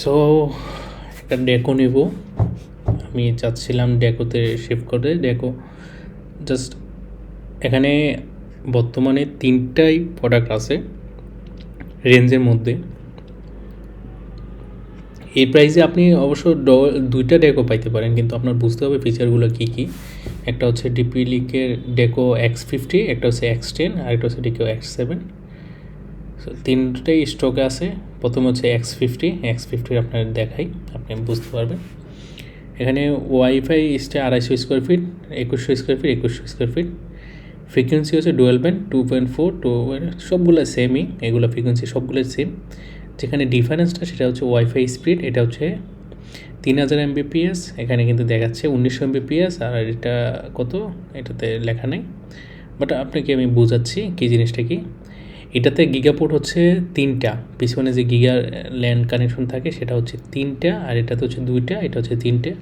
So একটা ডেকো নেব। আমি চাচ্ছিলাম ডেকোতে শিফট করে ডেকো জাস্ট এখানে বর্তমানে তিনটাই প্রোডাক্ট আছে রেঞ্জের মধ্যে। এই প্রাইসে আপনি অবশ্য দুইটা ডেকো পাইতে পারেন, কিন্তু আপনার বুঝতে হবে ফিচারগুলো কী কী। একটা হচ্ছে ডিপি লিকের ডেকো এক্স ফিফটি একটা হচ্ছে এক্স টেন আর একটা হচ্ছে ডেকো এক্স সেভেন তিনটাই স্টকে আছে। প্রথম হচ্ছে এক্স ফিফটি এক্স ফিফটির আপনার দেখাই, আপনি বুঝতে পারবেন। এখানে ওয়াইফাই স্টে আড়াইশো স্কোয়ার ফিট একুশশো স্কোয়ার ফিট একুশশো স্কোয়ার ফিট ফ্রিকোয়েন্সি হচ্ছে dual band two point four two সবগুলো সেমই এগুলো ফ্রিকোয়েন্সি সবগুলো সেম যেখানে ডিফারেন্সটা সেটা হচ্ছে ওয়াইফাই স্পিড এটা হচ্ছে তিন হাজার এমবিপিএস এখানে কিন্তু দেখাচ্ছে উনিশশো এমবিপিএস আর এটা কত? এটাতে লেখা নেই। বাট আপনাকে আমি বোঝাচ্ছি কী জিনিসটা কি? এটাতে গিগাপোর্ট হচ্ছে তিনটা। পিছনে যে গিগা ল্যান্ড কানেকশন থাকে, সেটা হচ্ছে তিনটা, আর এটাতে হচ্ছে দুইটা, এটা হচ্ছে তিনটে।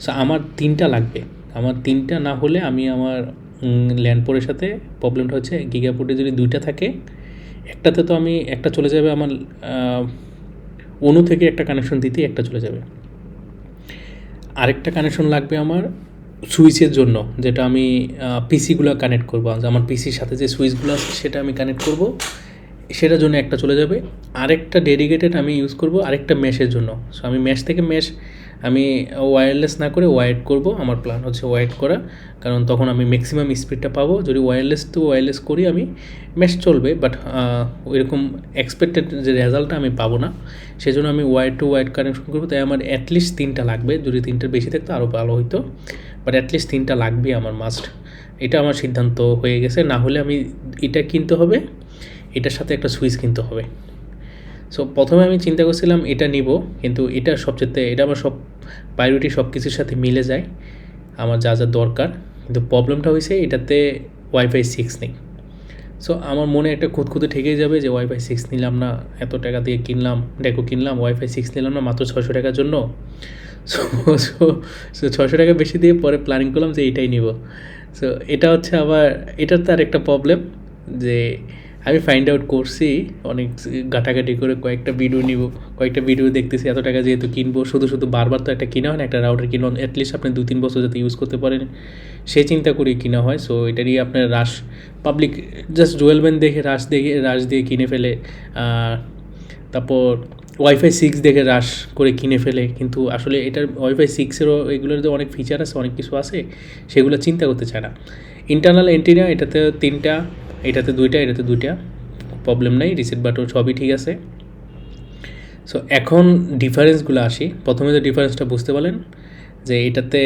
সো আমার তিনটা লাগবে। আমার তিনটা না হলে আমি আমার ল্যান্ড পোর্টের সাথে প্রবলেমটা হচ্ছে গিগাপোর্টে যদি দুইটা থাকে, একটাতে তো আমি, একটা চলে যাবে আমার অনু থেকে একটা কানেকশন দিতে একটা চলে যাবে। আরেকটা কানেকশন লাগবে আমার সুইচের জন্য, যেটা আমি পিসিগুলো কানেক্ট করব। আমার পিসির সাথে যে সুইচগুলো আছে, সেটা আমি কানেক্ট করব। সেটার জন্য একটা চলে যাবে। আরেকটা ডেডিকেটেড আমি ইউজ করব, আরেকটা মেশের জন্য। সো আমি মেশ থেকে মেশ আমি ওয়্যারলেস না করে ওয়াইড করব, আমার প্ল্যান হচ্ছে ওয়াইড করা, কারণ তখন আমি ম্যাক্সিমাম স্পিডটা পাবো। যদি ওয়্যারলেস টু ওয়্যারলেস করি আমি ম্যাচ চলবে বাট ওইরকম এক্সপেক্টেড যে রেজাল্টটা আমি পাবো না, সেজন্য আমি ওয়াইড টু ওয়াইড কানেকশন করব। তাই আমার অ্যাটলিস্ট তিনটা লাগবে, যদি তিনটার বেশি থাকতো আরও ভালো হতো বাট অ্যাটলিস্ট তিনটা লাগবে আমার মাস্ট এটা আমার সিদ্ধান্ত হয়ে গেছে, না হলে আমি এটা কিনতে হবে, এটার সাথে একটা সুইচ কিনতে হবে। সো প্রথমে আমি চিন্তা করছিলাম এটা নিব, কিন্তু এটা সবচেয়ে, এটা আমার সব প্রায়োরিটি সব কিছুর সাথে মিলে যায়, আমার যা যা দরকার। কিন্তু প্রবলেমটা হয়েছে এটাতে ওয়াইফাই সিক্স নেই। সো আমার মনে একটা খুঁতখুঁতে ঠেকেই যাবে যে ওয়াইফাই সিক্স নিলাম না, এত টাকা দিয়ে কিনলাম ডেকো কিনলাম ওয়াইফাই সিক্স নিলাম না, মাত্র ছশো টাকার জন্য। সো সো সো ছয়শো টাকা বেশি দিয়ে পরে প্ল্যানিং করলাম যে এটাই নিব। সো এটা হচ্ছে আবার, এটার তো আর একটা প্রবলেম যে আমি ফাইন্ড আউট করছি, অনেক ঘাটাঘাটি করে কয়েকটা ভিডিও নিব, কয়েকটা ভিডিও দেখতেছি, এত টাকা যেহেতু কিনবো, শুধু শুধু বারবার তো একটা কিনা হয় না, একটা রাউটার কিনবো অ্যাটলিস্ট আপনি দু তিন বছর যাতে ইউজ করতে পারেন। সে চিন্তা করেই কিনা হয় সো এটারই আপনার rush public just dual band দেখে রাশ দেখে রাশ দিয়ে কিনে ফেলে তারপর ওয়াইফাই সিক্স দেখে রাশ করে কিনে ফেলে, কিন্তু আসলে এটার ওয়াইফাই সিক্সেরও এগুলোর যে অনেক ফিচার আছে, অনেক কিছু আছে, সেগুলো চিন্তা করতে চায় না। ইন্টারনাল এন্টিনা এটাতে তিনটা এটাতে দুইটা এটাতে দুইটা। প্রবলেম নাই রিসেট বাটন সবই ঠিক আছে। সো এখন ডিফারেন্সগুলো আসি। প্রথমে যে ডিফারেন্সটা বুঝতে পারলেন, যে এটাতে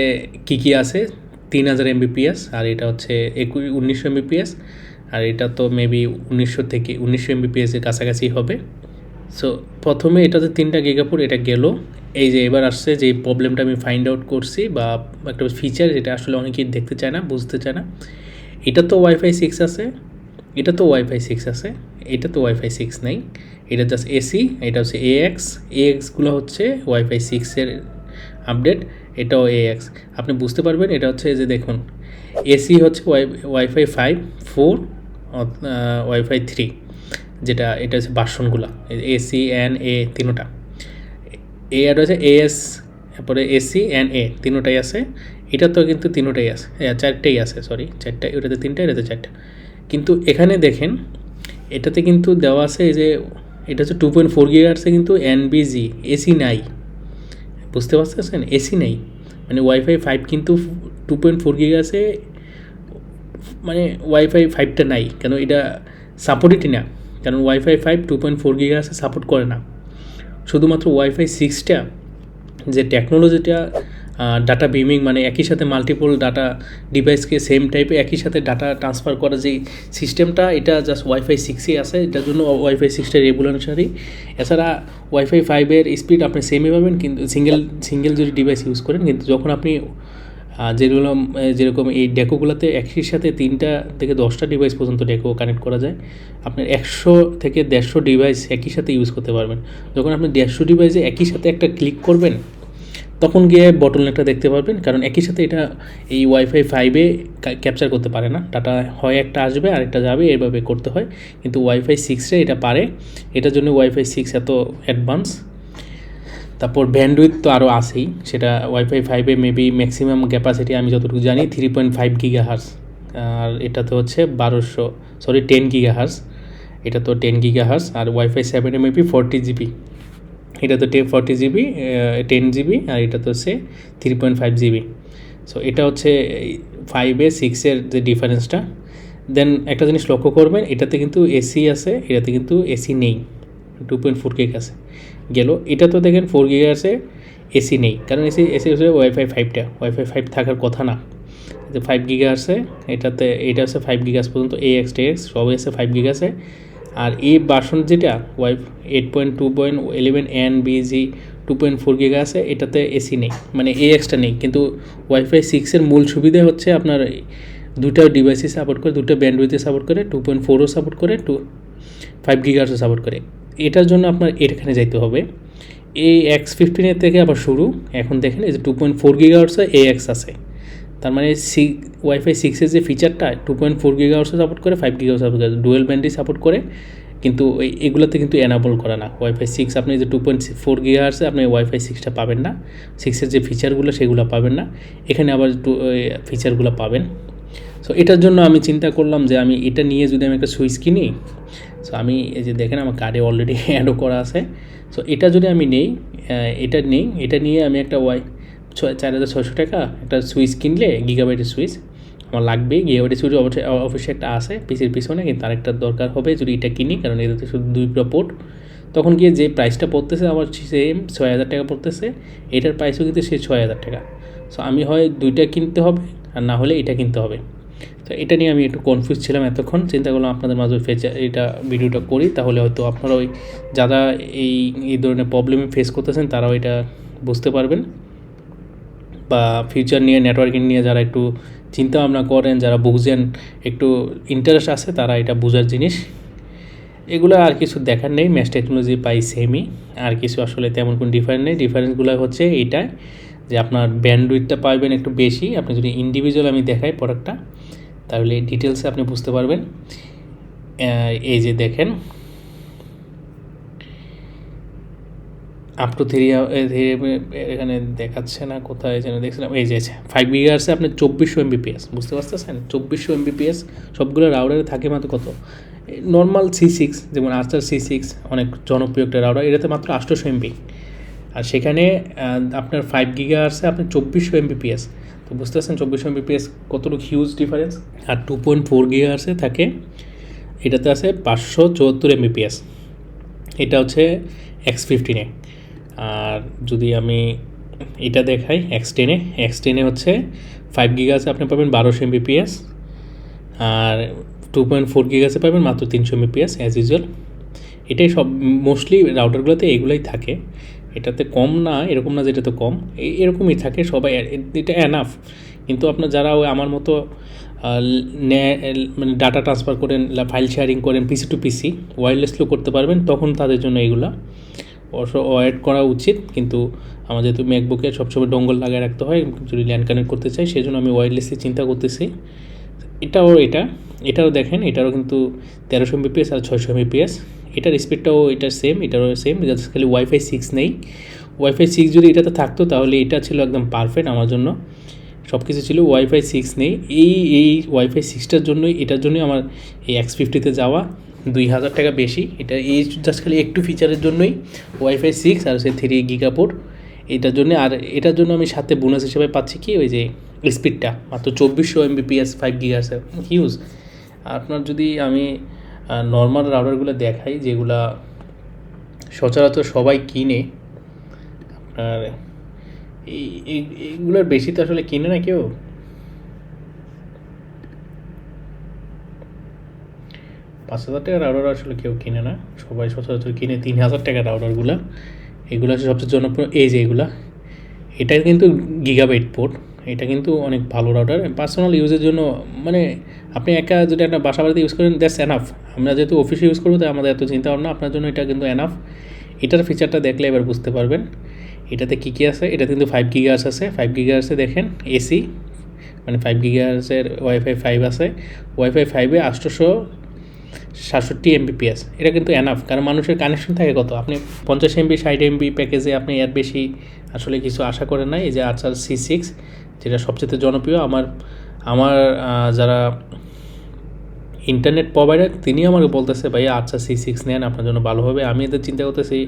কি কি আছে? তিন হাজার এমবিপিএস আর এটা হচ্ছে একুশ, উনিশশো এমবিপিএস আর এটা তো মেবি উনিশশো থেকে উনিশশো এমবিপিএসের কাছাকাছি হবে। সো প্রথমে এটাতে তিনটা গিগাপুর এটা গেল। এই যে এবার আসছে যে প্রবলেমটা আমি ফাইন্ড আউট করছি, বা একটা ফিচার যেটা আসলে অনেকেই দেখতে চায় না, বুঝতে চায় না। এটা তো ওয়াইফাই সিক্স আছে। এটা তো ওয়াইফাই সিক্স আছে, এটা তো ওয়াইফাই সিক্স নেই, এটা জাস্ট এসি এটা হচ্ছে এ এক্স এ এক্সগুলো হচ্ছে ওয়াইফাই সিক্সের আপডেট এটাও এ এক্স আপনি বুঝতে পারবেন, এটা হচ্ছে যে দেখুন এসি হচ্ছে Y, wifi five four wifi three যেটা, এটা হচ্ছে বাসনগুলা এসি অ্যান এ তিনোটা। এ আর হচ্ছে এএস তারপরে এসি অ্যান্ড এ তিনোটাই আছে, এটা তো কিন্তু তিনোটাই আছে চারটেই আছে সরি চারটা, ওটাতে তিনটা, এটাতে চারটা। কিন্তু এখানে দেখেন, এটাতে কিন্তু দেওয়া আছে যে এটা হচ্ছে টু পয়েন্ট ফোর গিগার্সে কিন্তু এনবিজি এসি নাই। বুঝতে পারতেছেন এসি নেই। মানে ওয়াইফাই ফাইভ কিন্তু টু পয়েন্ট ফোর গিগার্সে মানে ওয়াইফাই ফাইভটা নাই। কেন এটা সাপোর্টেডই না। কারণ wifi five two point four গিগার্সে support করে না। শুধুমাত্র ওয়াইফাই সিক্সটা যে টেকনোলজিটা ডাটা বিমিং মানে একই সাথে মাল্টিপল ডাটা ডিভাইসকে সেম টাইপে একই সাথে ডাটা ট্রান্সফার করা যে সিস্টেমটা এটা জাস্ট ওয়াইফাই সিক্সই আছে। এটার জন্য ওয়াইফাই সিক্সটা রেগুলেশনারি এছাড়া ওয়াইফাই ফাইভের স্পিড আপনি সেমই পাবেন, কিন্তু সিঙ্গেল সিঙ্গেল যদি ডিভাইস ইউজ করেন, কিন্তু যখন আপনি যেগুলো যেরকম এই ডেকোগুলোতে একই সাথে তিনটা থেকে দশটা ডিভাইস পর্যন্ত ডেকো কানেক্ট করা যায় আপনার একশো থেকে দেড়শো ডিভাইস একই সাথে ইউজ করতে পারবেন। যখন আপনি দেড়শো ডিভাইসে একই সাথে একটা ক্লিক করবেন তখন গিয়ে বটলনেকটা দেখতে পারবেন। কারণ একই সাথে এটা এই ওয়াইফাই ফাইভে ক্যাপচার করতে পারে না। ডাটা হয় একটা আসবে আর একটা যাবে, এভাবে করতে হয়। কিন্তু ওয়াইফাই সিক্সে এটা পারে। এটার জন্য ওয়াইফাই সিক্স এত অ্যাডভান্স তারপর ব্যান্ডউইথ তো আরও আসেই সেটা ওয়াইফাই ফাইভে মেবি ম্যাক্সিমাম ক্যাপাসিটি আমি যতটুকু জানি three point five giga hertz আর এটা তো হচ্ছে বারোশো সরি টেন গিগা হার্স এটা তো টেন গিগা হার্স আর ওয়াইফাই সেভেনে মেবি ফোরটি জিবি এটা তো টে ফর্টি জিবি টেন জিবি আর এটা তো হচ্ছে three point five GB so এটা হচ্ছে ফাইভে সিক্সের যে ডিফারেন্সটা দেন একটা জিনিস লক্ষ্য করবেন, এটাতে কিন্তু এসি আছে, এটাতে কিন্তু এসি নেই। টু পয়েন্ট ফোর গিগ আছে। গেল, এটা তো দেখেন ফোর গিগ আছে এসি নেই। কারণ এসি এসি হচ্ছে ওয়াইফাই ফাইভটা ওয়াইফাই ফাইভ থাকার কথা না। যে ফাইভ গিগা আছে, এটাতে, এটা আছে ফাইভ গিগাস পর্যন্ত এ এক্স টে এক্স সবই আছে ফাইভ গিগ আছে। আর এই বাসন যেটা wifi eight point two point eleven N BG two point four giga আছে, এটাতে এসি নেই মানে এ এক্সটা নেই। কিন্তু ওয়াইফাই সিক্সের মূল সুবিধা হচ্ছে আপনার দুটা ডিভাইসই সাপোর্ট করে দুটো ব্যান্ডউইথে সাপোর্ট করে টু পয়েন্ট ফোরও সাপোর্ট করে টু ফাইভ গিগার্সও সাপোর্ট করে। এটার জন্য আপনার এখানে যাইতে হবে। এই এক্স ফিফটিনের থেকে আবার শুরু। এখন দেখেন এই যে টু পয়েন্ট ফোর গিগার্সে এ এক্স আছে। তার মানে সি ওয়াইফাই সিক্সের যে ফিচারটা টু পয়েন্ট ফোর গিগার্সও সাপোর্ট করে ফাইভ গিগাও সাপোর্ট করে ডুয়েল ব্যান্ডই সাপোর্ট করে, কিন্তু এগুলোতে কিন্তু এনাবল করে না। ওয়াইফাই সিক্স আপনি যে টু পয়েন্ট ফোর গিগার্সে আপনি ওয়াইফাই সিক্সটা পাবেন না সিক্সের যে ফিচারগুলো সেগুলো পাবেন না, এখানে আবার টু ফিচারগুলো পাবেন। সো এটার জন্য আমি চিন্তা করলাম যে আমি এটা নিয়ে যদি আমি একটা সুইচ কিনি সো আমি এই যে দেখেন আমার কার্ডে অলরেডি অ্যাডও করা আছে। সো এটা যদি আমি নেই এটা নেই, এটা নিয়ে আমি একটা ওয়াই চার হাজার ছশো টাকা একটা সুইচ কিনলে গিগাবাইটের সুইচ, আমার লাগবেই। গিগাবাইটের সুইচ অবশ্যই অফিসে একটা আছে, পিসির পিছনে, কিন্তু আরেকটা দরকার হবে যদি এটা কিনি, কারণ এটাতে শুধু দুই পোর্ট তখন গিয়ে যে প্রাইসটা পড়তেছে, আমার সেম ছয় হাজার টাকা পড়তেছে, এটার প্রাইসও কিন্তু সে ছয় হাজার টাকা। সো আমি হয় দুইটা কিনতে হবে, আর না হলে এটা কিনতে হবে। তো এটা নিয়ে আমি একটু কনফিউজ ছিলাম এতক্ষণ। চিন্তা করলাম আপনাদের মাঝে ফেচা এটা ভিডিওটা করি, তাহলে হয়তো আপনারা ওই, যারা এই এই ধরনের প্রবলেমে ফেস করতেছেন, তারাও এটা বুঝতে পারবেন। বা ফিউচার নিয়ে নেটওয়ার্কিং নিয়ে যারা একটু চিন্তা ভাবনা করেন, যারা বুঝেন, একটু ইন্টারেস্ট আছে, তারা এটা বোঝার জিনিস। এগুলো আর কিছু দেখার নেই ম্যাচ টেকনোলজি পাই সেমই আর কিছু আসলে তেমন কোনো ডিফারেন্স নেই। ডিফারেন্সগুলো হচ্ছে এইটাই যে আপনার ব্যান্ডউইথটা পাইবেন একটু বেশি। আপনি যদি ইন্ডিভিজুয়াল আমি দেখাই প্রোডাক্টটা তাহলে ডিটেলসে আপনি বুঝতে পারবেন। এই যে দেখেন আপ টু থ্রি এখানে দেখাচ্ছে না কোথায় যেন দেখছিলাম এই যে ফাইভ গিগার্সে আপনি চব্বিশশো এমবিপিএস বুঝতে পারতেছেন? চব্বিশশো এমবিপিএস সবগুলো রাউডারে থাকে মাত্র কত? নর্মাল সি সিক্স যেমন আস্টার সি সিক্স অনেক জনপ্রিয় একটা রাউডার এটাতে মাত্র আটশোশো এমবি আর সেখানে আপনার ফাইভ গিগার্সে আপনার চব্বিশশো এমবিপিএস তো বুঝতে পারছেন চব্বিশশো এমবিপিএস কতটুকু হিউজ ডিফারেন্স আর টু পয়েন্ট ফোর গিগার্সে থাকে, এটাতে আছে পাঁচশো চুয়াত্তর এমবিপিএস এটা হচ্ছে এক্স ফিফটিনে আর যদি আমি এটা দেখাই এক্স টেনে এক্স টেনে হচ্ছে ফাইভ গিগাসে আপনি পাবেন বারোশো এমবিপিএস আর টু পয়েন্ট ফোর গিগাসে পাবেন মাত্র তিনশো এমবিপিএস অ্যাজ ইউজুয়াল এটাই সব মোস্টলি রাউটারগুলোতে এগুলোই থাকে। এটাতে কম না, এরকম না যেটা তো কম। এরকমই থাকে সবাই এটা অ্যানাফ কিন্তু আপনার যারা ওই আমার মতো মানে ডাটা ট্রান্সফার করেন ফাইল শেয়ারিং করেন পিসি টু পিসি ওয়্যারলেসলিও করতে পারবেন, তখন তাদের জন্য এগুলো। অ্যাড করা উচিত, কিন্তু আমার যেহেতু ম্যাকবুকে সবসময় ডঙ্গল লাগিয়ে রাখতে হয় যদি ল্যান্ড কানেক্ট করতে চাই, সেই জন্য আমি ওয়্যারলেসলি চিন্তা করতেছি। এটাও এটা, এটাও দেখেন, এটারও কিন্তু তেরোশো এমবিপিএস আর ছয়শো এমবিপিএস এটার স্পিডটাও এটা সেম এটারও সেম খালি ওয়াইফাই সিক্স নেই। ওয়াইফাই সিক্স যদি এটাতে থাকতো, তাহলে এটা ছিল একদম পারফেক্ট আমার জন্য। সব কিছু ছিল ওয়াইফাই সিক্স নেই। এই এই ওয়াইফাই সিক্সটার জন্যই, এটার জন্যই আমার এই এক্স ফিফটিতে যাওয়া। দুই হাজার টাকা বেশি। এটা এই জাস্ট খালি একটু ফিচারের জন্যই ওয়াইফাই সিক্স আর সে থ্রি গিগাপোর্ট এটার জন্য আর এটার জন্য আমি সাথে বোনাস হিসেবে পাচ্ছি কি? ওই যে স্পিডটা মাত্র চব্বিশশো এমবিপিএস ফাইভ গিগার্সের হিউজ আপনার যদি আমি নর্মাল রাউটারগুলো দেখাই, যেগুলা সচরাচর সবাই কিনে, আপনার এই, এইগুলোর বেশি তো আসলে কিনে না কেউ? পাঁচ হাজার টাকার রাউডার আসলে কেউ কিনে না। সবাই সচরাচর কিনে তিন হাজার টাকার রাউডারগুলো এগুলো সবচেয়ে জনপ্রিয়। এই যে এগুলা এটা কিন্তু গিগাবাইট পোর্ট এটা কিন্তু অনেক ভালো রাউটার পার্সোনাল ইউজের জন্য মানে আপনি একা যদি একটা বাসা বাড়িতে ইউজ করেন দ্যাটস এনাফ আমরা যেহেতু অফিসে ইউজ করব, তাই আমাদের এত চিন্তা ভাবনা। আপনার জন্য এটা কিন্তু এনাফ এটার ফিচারটা দেখলে এবার বুঝতে পারবেন। এটাতে কী কী আছে? এটা কিন্তু ফাইভ গিগার্স আছে। ফাইভ গিগার্সে দেখেন এসি মানে ফাইভ গিগার্সের ওয়াইফাই ফাইভ আছে। ওয়াইফাই ফাইভে আটশোশো সাতষট্টি এমবিপিএস এটা কিন্তু এনাফ কারণ মানুষের কানেকশন থাকে কত? আপনি পঞ্চাশ এমবি ষাট এমবি প্যাকেজে আপনি এর বেশি আসলে কিছু আশা করেন না। এই যে আচার সি সিক্স যেটা সবচেয়ে জনপ্রিয়, আমার আমার যারা ইন্টারনেট প্রোভাইডার তিনি আমাকে বলতেছে, ভাইয়া আচ্ছা সি সিক্স নেন, আপনার জন্য ভালো হবে। আমি এদের চিন্তা করতেছি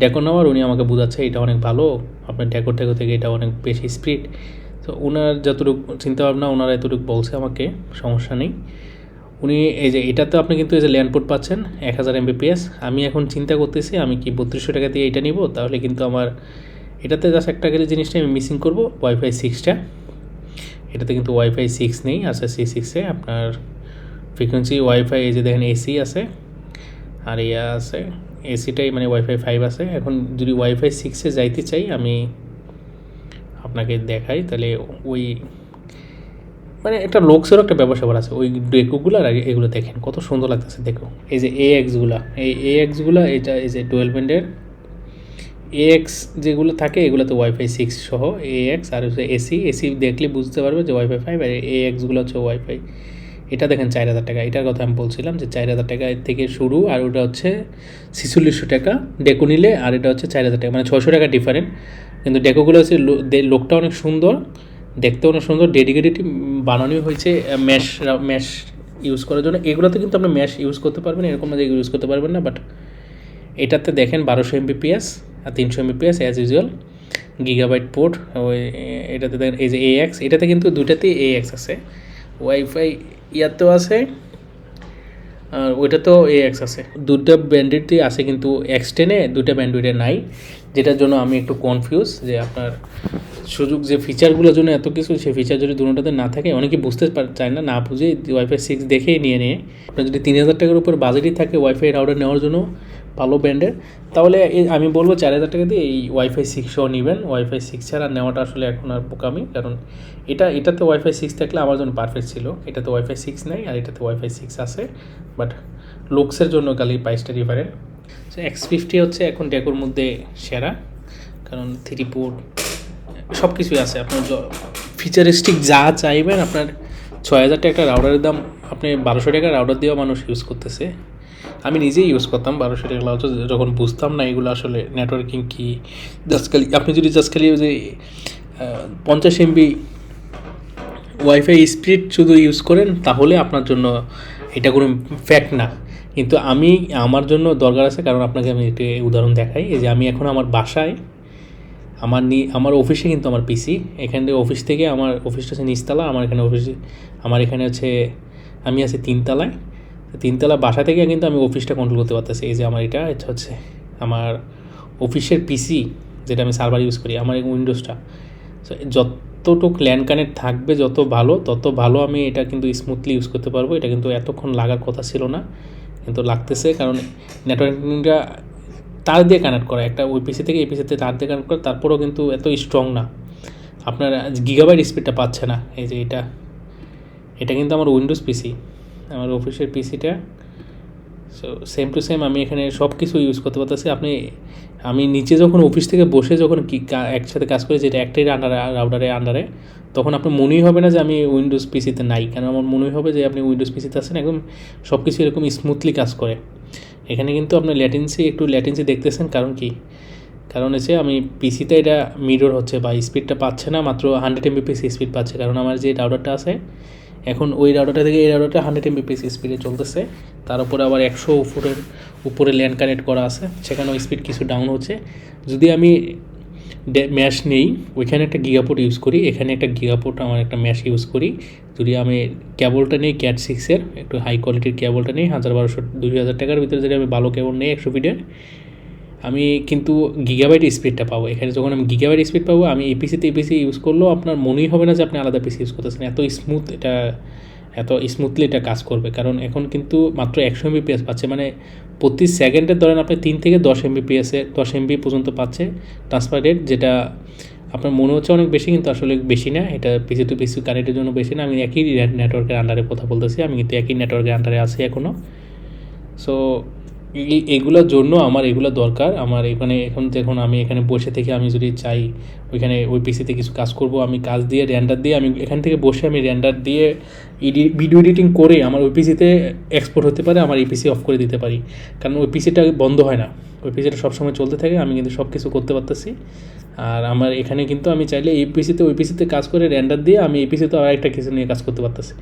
ডেকো নেওয়ার উনি আমাকে বোঝাচ্ছে, এটা অনেক ভালো। আপনার ডেকো টেকো থেকে এটা অনেক বেশি স্পিড তো ওনার যতটুকু চিন্তা ভাবনা ওনারা এতটুকু বলছে আমাকে, সমস্যা নেই। উনি, এই যে এটাতে আপনি কিন্তু এই যে ল্যান্ডপোর্ট পাচ্ছেন, এক হাজার এমবিপিএস আমি এখন চিন্তা করতেছি, আমি কি বত্রিশশো টাকা দিয়ে এটা নিব? তাহলে কিন্তু আমার, এটাতে জাস্ট একটা গেলে জিনিসটা আমি মিসিং করব ওয়াইফাই সিক্সটা এটাতে কিন্তু ওয়াইফাই সিক্স নেই, আছে সি সিক্সে আপনার ফ্রিকোয়েন্সি ওয়াইফাই এই যে দেখেন এসি আছে, আর ইয়া আছে এসিটাই মানে ওয়াইফাই ফাইভ আছে। এখন যদি ওয়াইফাই সিক্সে যাইতে চাই, আমি আপনাকে দেখাই, তাহলে ওই মানে একটা লোকসেরও একটা ব্যবসা করা আছে। ওই ডেকোগুলো আর এগুলো দেখেন, কত সুন্দর লাগতেছে, দেখো। এই যে এ এক্সগুলা এই এ এক্সগুলা এটা এই যে টুয়েলভ ব্যান্ডের এ এক্স যেগুলো থাকে, এগুলোতে ওয়াইফাই সিক্স সহ এ এক্স আর হচ্ছে এসি এসি দেখলে বুঝতে পারবে যে ওয়াইফাই ফাইভ আর এ এক্সগুলো হচ্ছে ওয়াইফাই এটা দেখেন চার হাজার টাকা, এটার কথা আমি বলছিলাম যে চার হাজার টাকা থেকে শুরু আর ওটা হচ্ছে ছিচল্লিশশো টাকা ডেকো নিলে আর এটা হচ্ছে চার হাজার টাকা মানে ছশো টাকা ডিফারেন্ট কিন্তু ডেকোগুলো হচ্ছে লোকটা অনেক সুন্দর দেখতে অনেক সুন্দর ডেডিকেটেড বানানো হয়েছে ম্যাশ ম্যাশ ইউজ করার জন্য। এগুলোতে কিন্তু আপনি ম্যাশ ইউজ করতে পারবেন, এরকম না যে ইউজ করতে পারবেন না বাট এটাতে দেখেন বারোশো এমবিপিএস আর তিনশো Mbps as usual gigabyte port ওই, এটাতে দেখেন, এই যে এ এক্স এটাতে কিন্তু দুইটাতেই এ এক্স আছে। ওয়াইফাই ইয়াতেও আছে, আর ওইটাতেও এ এক্স আছে। দুটা ব্যান্ডেডই আছে কিন্তু এক্স টেনে দুটা ব্যান্ডেডে নাই। যেটার জন্য আমি একটু কনফিউজ যে আপনার সুযোগ যে ফিচারগুলোর জন্য এত কিছু, সেই ফিচার যদি দুটোতে না থাকে, অনেকে বুঝতে চায় না না বুঝে ওয়াইফাই সিক্স দেখেই নিয়ে নিয়ে। আপনার যদি তিন হাজার টাকার উপর বাজেটই থাকে ওয়াইফাই রাউটার নেওয়ার জন্য ভালো ব্র্যান্ডের, তাহলে আমি বলব চার হাজার টাকা দিয়ে এই ওয়াইফাই সিক্সও নেবেন। ওয়াইফাই সিক্স ছাড়া নেওয়াটা আসলে এখন আর বোকামি, কারণ এটা, এটাতে ওয়াইফাই সিক্স থাকলে আমার জন্য পারফেক্ট ছিল। এটাতে ওয়াইফাই সিক্স নেই আর এটাতে ওয়াইফাই সিক্স আছে বাট লুকসের জন্য খালি প্রাইসটা ডিফারেন্ট সো এক্স ফিফটি হচ্ছে এখন ডেকোর মধ্যে সেরা। কারণ থ্রি পোর্ট সব কিছুই আছে। আপনার ফিচারিস্টিক যা চাইবেন, আপনার ছয় হাজার টাকা রাউডারের দাম, আপনি বারোশো টাকা রাউডার দিয়েও মানুষ ইউজ করতেছে। আমি নিজেই ইউজ করতাম বারোশো টাকা রাউটার যখন বুঝতাম না এগুলো আসলে নেটওয়ার্কিং কী। জাস্ট খালি, আপনি যদি জাস্ট খালি যে পঞ্চাশ এমবি ওয়াইফাই স্পিড শুধু ইউজ করেন, তাহলে আপনার জন্য এটা কোনো ফ্যাক্ট না। কিন্তু আমি আমার জন্য দরকার আছে, কারণ আপনাকে আমি একটি উদাহরণ দেখাই যে আমি এখন আমার বাসায়, আমার নি, আমার অফিসে কিন্তু আমার পিসি এখান অফিস থেকে আমার অফিসটা হচ্ছে নিচতলা, আমার এখানে অফিসে, আমার এখানে হচ্ছে, আমি আছি তিনতলায় তিনতলা বাসা থেকে কিন্তু আমি অফিসটা কন্ট্রোল করতে পারতেছি, এই যে আমার এটা এটা হচ্ছে আমার অফিসের পিসি যেটা আমি সার্ভার ইউজ করি, আমার উইন্ডোজটা সো যতটুক ল্যান্ড কানেক্ট থাকবে, যত ভালো, তত ভালো আমি এটা কিন্তু স্মুথলি ইউজ করতে পারব, এটা কিন্তু এতক্ষণ লাগার কথা ছিল না। কিন্তু লাগতেছে কারণ নেটওয়ার্কিংটা তার দিয়ে কানেক্ট করা। একটা ওই পিসি থেকে এই পিসিতে তার দিয়ে কানেক্ট করা, তারপরেও কিন্তু এত স্ট্রং না। আপনার গিগাবাইট স্পিডটা পাচ্ছে না। এই যে এটা এটা কিন্তু আমার উইন্ডোজ পিসি আমার অফিসের পিসিটা সো সেম টু সেম আমি এখানে সব কিছু ইউজ করতে পারতেছি। আপনি আমি নিচে যখন অফিস থেকে বসে যখন কি একসাথে কাজ করি, যেটা একটাই আন্ডারে রাউডারের আন্ডারে তখন আপনার মনেই হবে না যে আমি উইন্ডোজ পিসিতে নাই। কারণ আমার মনেই হবে যে আপনি উইন্ডোজ পিসিতে আছেন, একদম সব কিছু এরকম স্মুথলি কাজ করে। এখানে কিন্তু আপনার ল্যাটেন্সি একটু ল্যাটেন্সি দেখতেছেন, কারণ কি? কারণ হচ্ছে আমি পিসিতে এটা মিরর হচ্ছে বা স্পিডটা পাচ্ছে না, মাত্র হান্ড্রেড এমবিপিএস স্পিড পাচ্ছে। কারণ আমার যে রাউডারটা আছে এখন ওই রাউটারটা থেকে এই রাউটারটা হান্ড্রেড এমবিপিএস স্পিডে চলতেছে। তার উপরে আবার একশো উপরের উপরে ল্যান্ড কানেক্ট করা আছে, সেখানেও স্পিড কিছু ডাউন হচ্ছে। যদি আমি ম্যাশ নেই, ওইখানে একটা গিগাপোর্ট ইউজ করি, এখানে একটা গিগাপোর্ট আমার একটা ম্যাশ ইউজ করি। যদি আমি কেবলটা নেই ক্যাট সিক্সের একটু হাই কোয়ালিটির কেবলটা নেই, হাজার বারোশো, দুই হাজার টাকার ভিতরে যদি আমি ভালো কেবল নেই একশো ফিটের আমি কিন্তু গিগাবাইট স্পিডটা পাবো। এখানে যখন আমি গিগাবাইট স্পিড পাবো, আমি এপিসিতে এপিসি ইউজ করলেও আপনার মনেই হবে না যে আপনি আলাদা পিসি ইউজ করতেছেন। এত স্মুথ এটা, এত স্মুথলি এটা কাজ করবে। কারণ এখন কিন্তু মাত্র একশো এমবিপিএস পাচ্ছে। মানে প্রতি সেকেন্ডে ধরেন আপনি তিন থেকে দশ এমবিপিএসে দশ এমবি পর্যন্ত পাচ্ছে ট্রান্সফার রেট যেটা আপনার মনে হচ্ছে অনেক বেশি, কিন্তু আসলে বেশি না। এটা পিসি টু পিসি কানেক্টের জন্য বেশি না। আমি একই নেটওয়ার্কের আন্ডারে কথা বলতেছি। আমি কিন্তু একই নেটওয়ার্কের আন্ডারে আছি এখনও সো এই, এগুলোর জন্য আমার এগুলো দরকার। আমার এখানে, এখন যখন আমি এখানে বসে থেকে আমি যদি চাই, ওইখানে ওই পিসিতে কিছু কাজ করব, আমি কাজ দিয়ে র্যান্ডার দিয়ে, আমি এখান থেকে বসে আমি র্যান্ডার দিয়ে এডি ভিডিও এডিটিং করে আমার ওই পিসিতে এক্সপোর্ট হতে পারে, আমার এই পিসি অফ করে দিতে পারি। কারণ ওই পিসিটা বন্ধ হয় না। ওই পিসিটা সবসময় চলতে থাকে, আমি কিন্তু সব কিছু করতে পারতেছি। আর আমার এখানে কিন্তু আমি চাইলে এই পিসিতে ওই পিসিতে কাজ করে র্যান্ডার দিয়ে আমি এই পিসিতে আর একটা কিছু নিয়ে কাজ করতে পারতেছি।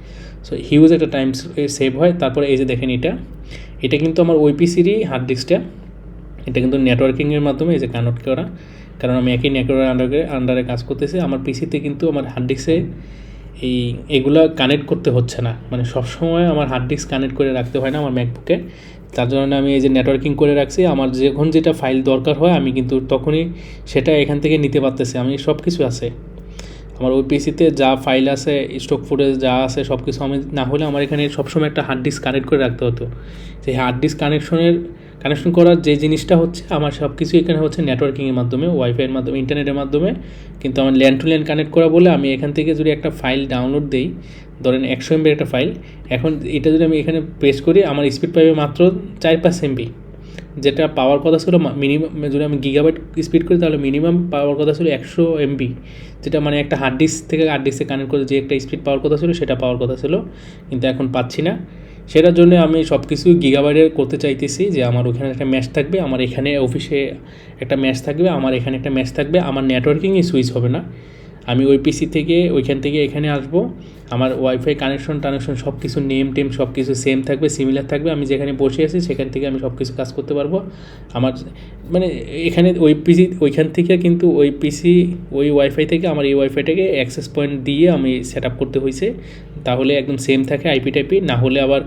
সো হিউজ একটা টাইম সেভ হয়। তারপরে এই যে দেখেন এটা। এটা কিন্তু আমার ওই পিসিরই হার্ড ডিস্কটা এটা কিন্তু নেটওয়ার্কিংয়ের মাধ্যমে এই যে কানেক্ট করা। কারণ আমি একই নেটওয়ার্কের আন্ডারে আন্ডারে কাজ করতেছি। আমার পিসিতে কিন্তু আমার হার্ড ডিস্কে এই, এগুলা কানেক্ট করতে হচ্ছে না। মানে সবসময় আমার হার্ড ডিস্ক কানেক্ট করে রাখতে হয় না আমার ম্যাকবুকে তার জন্য আমি এই যে নেটওয়ার্কিং করে রাখছি। আমার যখন যেটা ফাইল দরকার হয়, আমি কিন্তু তখনই সেটা এখান থেকে নিতে পারতেছি। আমি সব কিছু আছে। আমার ওই পিসিতে যা ফাইল আছে স্টক ফুটেজ যা আছে সব কিছু আমি না হলে আমার এখানে সবসময় একটা হার্ড ডিস্ক কানেক্ট করে রাখতে হতো। সেই হার্ড ডিস্ক কানেকশনের কানেকশন করার যে জিনিসটা হচ্ছে, আমার সব কিছু এখানে হচ্ছে নেটওয়ার্কিংয়ের মাধ্যমে ওয়াইফাইয়ের মাধ্যমে ইন্টারনেটের মাধ্যমে। কিন্তু আমার ল্যান্ড টু ল্যান্ড কানেক্ট করা বলে আমি এখান থেকে যদি একটা ফাইল ডাউনলোড দিই, ধরেন একশো এমবির একটা ফাইল এখন এটা যদি আমি এখানে প্রেস করি, আমার স্পিড পাবে মাত্র চার পাঁচ এমবি যেটা পাওয়ার কথা ছিল মিনিমাম যদি আমি গিগাবাইট স্পিড করি, তাহলে মিনিমাম পাওয়ার কথা ছিল একশো এমবি যেটা মানে একটা হার্ড ডিস্ক থেকে হার্ড ডিস্কে কানেক্ট করে যে একটা স্পিড পাওয়ার কথা ছিল, সেটা পাওয়ার কথা ছিল, কিন্তু এখন পাচ্ছি না। সেটার জন্য আমি সব কিছু গিগাবাইটের করতে চাইতেছি যে আমার ওখানে একটা ম্যাচ থাকবে, আমার এখানে অফিসে একটা ম্যাচ থাকবে, আমার এখানে একটা ম্যাচ থাকবে, আমার নেটওয়ার্কিংই সুইচ হবে না। আমি ওই পিসি থেকে ওইখান থেকে এখানে আসব। আমার ওয়াইফাই কানেকশন টানেকশন সব কিছু নেম টেম সব কিছু সেম থাকবে সিমিলার থাকবে। আমি যেখানে বসে আছি সেখান থেকে আমি সব কিছু কাজ করতে পারব। আমার মানে এখানে ওই পিসি ওইখান থেকে কিন্তু ওই পিসি ওই ওয়াইফাই থেকে আমার এই ওয়াইফাইটাকে অ্যাক্সেস পয়েন্ট দিয়ে আমি সেট আপ করতে হয়েছে তাহলে একদম সেম থাকে আইপি টাইপি না হলে আবার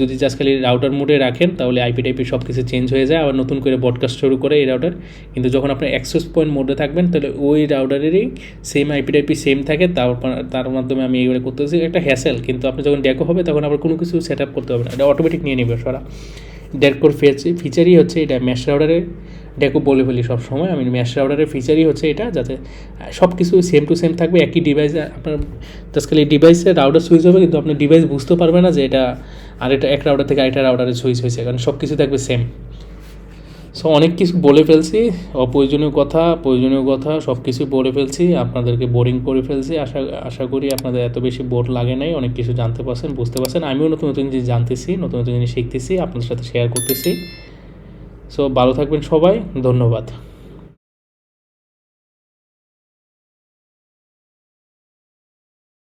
যদি জাস্ট খালি রাউটার মোডে রাখেন, তাহলে আইপি টাইপি সব কিছু চেঞ্জ হয়ে যায়। আবার নতুন করে ব্রডকাস্ট শুরু করে এই রাউটার কিন্তু যখন আপনার অ্যাক্সেস পয়েন্ট মোডে থাকবেন, তাহলে ওই রাউটারেরই সেম আইপি টাইপি সেম থাকে। তারপর তার মাধ্যমে আমি এইগুলো করতেছি। একটা হ্যাসেল কিন্তু আপনি যখন ডেকো হবে, তখন আবার কোনো কিছু সেট আপ করতে হবে না। এটা অটোমেটিক নিয়ে নেবে সারা। ডেকোর ফিচারই হচ্ছে এটা ম্যাশ রাউটারে ডেকো বলে ফেলি সব সময় আমি ম্যাশ রাউটারের ফিচারই হচ্ছে এটা, যাতে সব কিছু সেম টু সেম থাকবে। একই ডিভাইসে আপনার জাস্ট খালি ডিভাইসে রাউটার সুইচ হবে, কিন্তু আপনার ডিভাইস বুঝতে পারবে না যে এটা আর এটা এক রাউটার থেকে আরেকটা রাউটারে সুইচ হয়েছে কারণ সব কিছু থাকবে সেম সো অনেক কিছু বলে ফেলছি, অপ্রয়োজনীয় কথা, প্রয়োজনীয় কথা সব কিছু বলে ফেলছি, আপনাদেরকে বোরিং করে ফেলছি, আশা আশা করি আপনাদের এত বেশি বোর লাগে নাই, অনেক কিছু জানতে পারছেন, বুঝতে পারছেন। আমিও নতুন নতুন জিনিস জানতেছি, নতুন নতুন জিনিস শিখতেছি, আপনাদের সাথে শেয়ার করতেছি। সো ভালো থাকবেন সবাই, ধন্যবাদ।